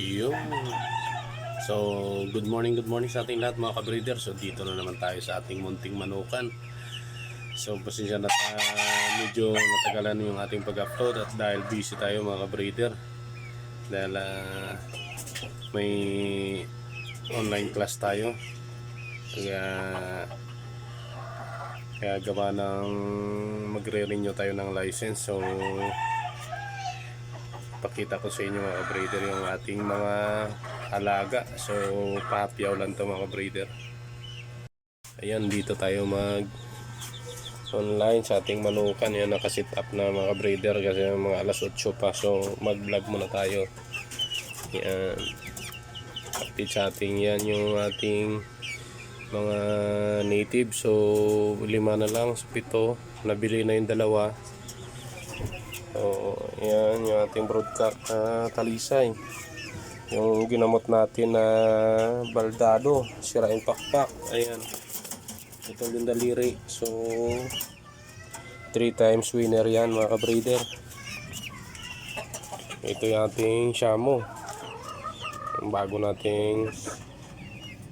Yung. So, good morning, good morning sa ating lahat mga kabreeder. So, dito na naman tayo sa ating munting manukan. So, pasensya na ta, medyo natagalan yung ating pag-upload at dahil busy tayo mga kabreeder. Dahil ah, may online class tayo. Kaya kaya gawa ng magre-renew tayo ng license. So, pakita ko sa inyo mga breeder yung ating mga alaga. So, papyaw lang to mga breeder. Ayan, dito tayo mag online sa ating manukan. Yan, nakasit up na mga breeder kasi mga alas 8 pa. So, mag-vlog muna tayo. Yan. Update sa yan yung ating mga native. So, lima na lang. So, pito. Nabili na yung dalawa. So, yan yung ating broadcast uh, talisay. Yung ginamot natin na baldado, sirain pakpak. Ayan. Ito yung daliri. So, 3 times winner yan mga kabreeder. Ito yung ating shamo. Yung bago nating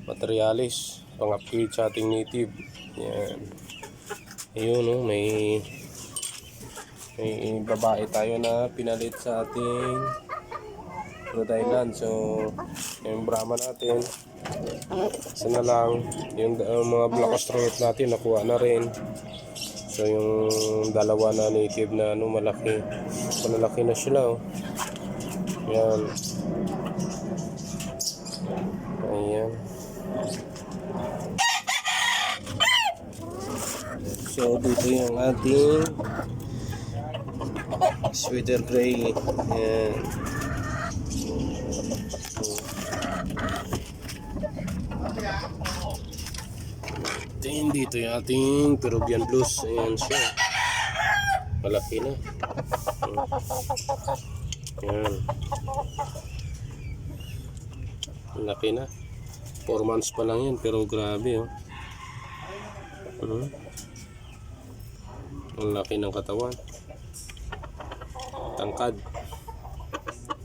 materialis. Pang-upgrade sa ating native. Yan. Ayun, no, may may babae tayo na pinalit sa ating Rhode Island. So, yung Brahma natin, isa na lang. Yung uh, mga Black Astronaut natin, nakuha na rin. So, yung dalawa na native na ano, malaki. Malalaki na sila, oh. Yan. Ayan. So, dito yung ating sweater gray. Ayan. Then dito yung ating Peruvian blues. Ayan siya. Malaki na. Ayan. Malaki na. 4 months pa lang yan pero grabe oh. Hmm. Ang laki ng katawan tangkad.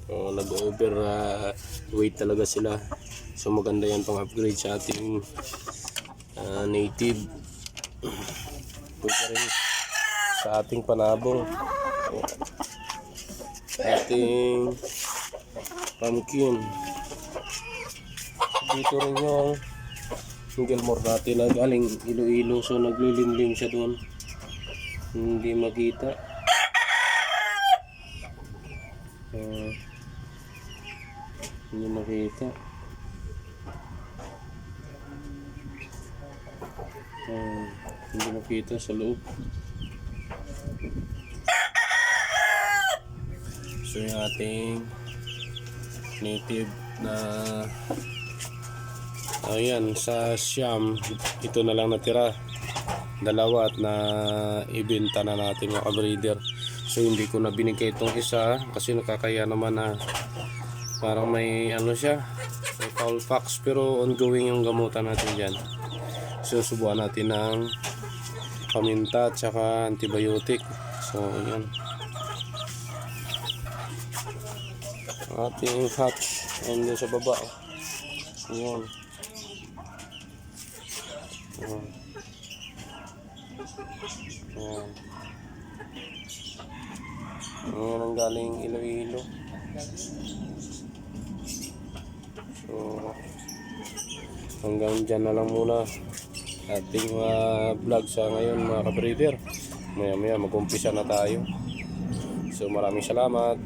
So, nag-over uh, weight talaga sila. So maganda yan pang upgrade sa ating uh, native. Pwede rin sa ating panabong. Ating pumpkin. Dito rin yung yung Gilmore natin na galing Iloilo. So naglilimlim siya doon. Hindi makita. Hindi makita. Ah, hindi makita sa loob. So yung ating native na ayan sa Siam ito na lang natira dalawa at na ibenta na natin mga breeder so hindi ko na binigay itong isa kasi nakakaya naman na parang may ano siya may foul pox pero ongoing yung gamutan natin dyan. So subukan natin ng paminta at antibiotic. So yan ating hatch and sa baba yun. Ayan. Ayan. Ayan ang galing Iloilo. So, hanggang dyan na lang muna ating uh, vlog sa ngayon mga kabreeder. Maya maya mag-umpisa na tayo. So maraming salamat.